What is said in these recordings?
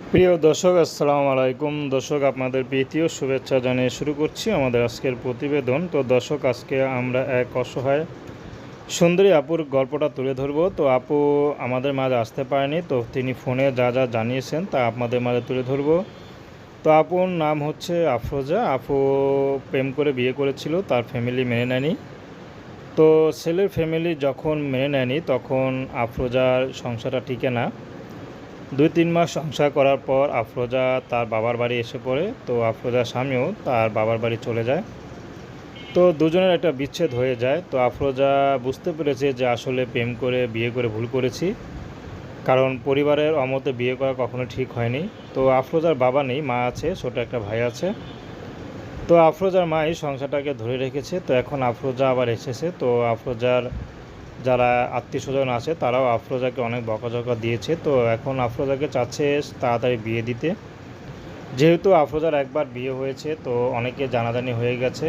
প্রিয় দর্শক, আসসালামু আলাইকুম। দর্শক, আপনাদের প্রীতি ও শুভেচ্ছা জানিয়ে শুরু করছি আমাদের আজকের প্রতিবেদন। তো দর্শক, আজকে আমরা এক অসহায় সুন্দরী আপুর গল্পটা তুলে ধরবো। তো আপু আমাদের মাঝে আসতে পারেনি, তো তিনি ফোনে যা যা জানিয়েছেন তা আপনাদের মাঝে তুলে ধরবো। তো আপুর নাম হচ্ছে আফরোজা। আপু প্রেম করে বিয়ে করেছিল, তার ফ্যামিলি মেনে নেয়নি। তো ছেলের ফ্যামিলি যখন মেনে নেয়নি, তখন আফরোজার সংসারটা টিকে না। দুই তিন মাস সংসার করার পর আফরোজা তার বাবার বাড়ি এসে পড়ে। তো আফরোজার স্বামীও তার বাবার বাড়ি চলে যায়। তো দুজনের একটা বিচ্ছেদ হয়ে যায়। তো আফরোজা বুঝতে পেরেছে যে আসলে প্রেম করে, বিয়ে করে ভুল করেছি। কারণ পরিবারের অমতে বিয়ে করা কখনো ঠিক হয়নি। তো আফরোজার বাবা নেই, মা আছে, ছোট একটা ভাই আছে। তো আফরোজার মাই সংসারটাকে ধরে রেখেছে। তো এখন আফরোজা আবার এসেছে। তো আফরোজার যারা আত্মীয় স্বজন আছে, তারাও আফরোজাকে অনেক বকাঝকা দিয়েছে। তো এখন আফরোজাকে চাচ্ছে তাড়াতাড়ি বিয়ে দিতে। যেহেতু আফরোজার একবার বিয়ে হয়েছে, তো অনেকে জানাজানি হয়ে গেছে।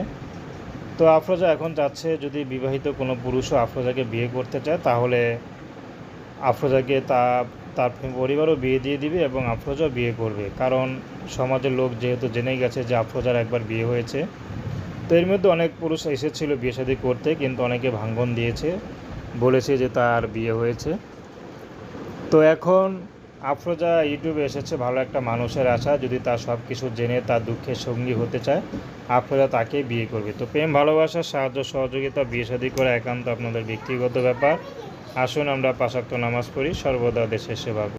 তো আফরোজা এখন চাচ্ছে যদি বিবাহিত কোনো পুরুষও আফরোজাকে বিয়ে করতে চায়, তাহলে আফরোজাকে তা, তার পরিবারও বিয়ে দিয়ে দিবে এবং আফরোজাও বিয়ে করবে। কারণ সমাজের লোক যেহেতু জেনে গেছে যে আফরোজার একবার বিয়ে হয়েছে। তো এর মধ্যে অনেক পুরুষ এসেছিল বিয়ে শাদী করতে, কিন্তু অনেকে ভাঙ্গন দিয়েছে। বলেছে যে তার বিয়ে হয়েছে। তো এখন আফরোজা ইউটিউবে এসেছে, ভালো একটা মানুষের আশা, যদি তার সব কিছু জেনে তার দুঃখের সঙ্গী হতে চায়, আফরোজা তাকে বিয়ে করবে। তো প্রেম, ভালোবাসা, সাহায্য, সহযোগিতা, বিয়ে শাদী করে একান্ত আপনাদের ব্যক্তিগত ব্যাপার। আসুন আমরা পাশাক্ত নামাজ পড়ি, সর্বদা দেশের সেবা।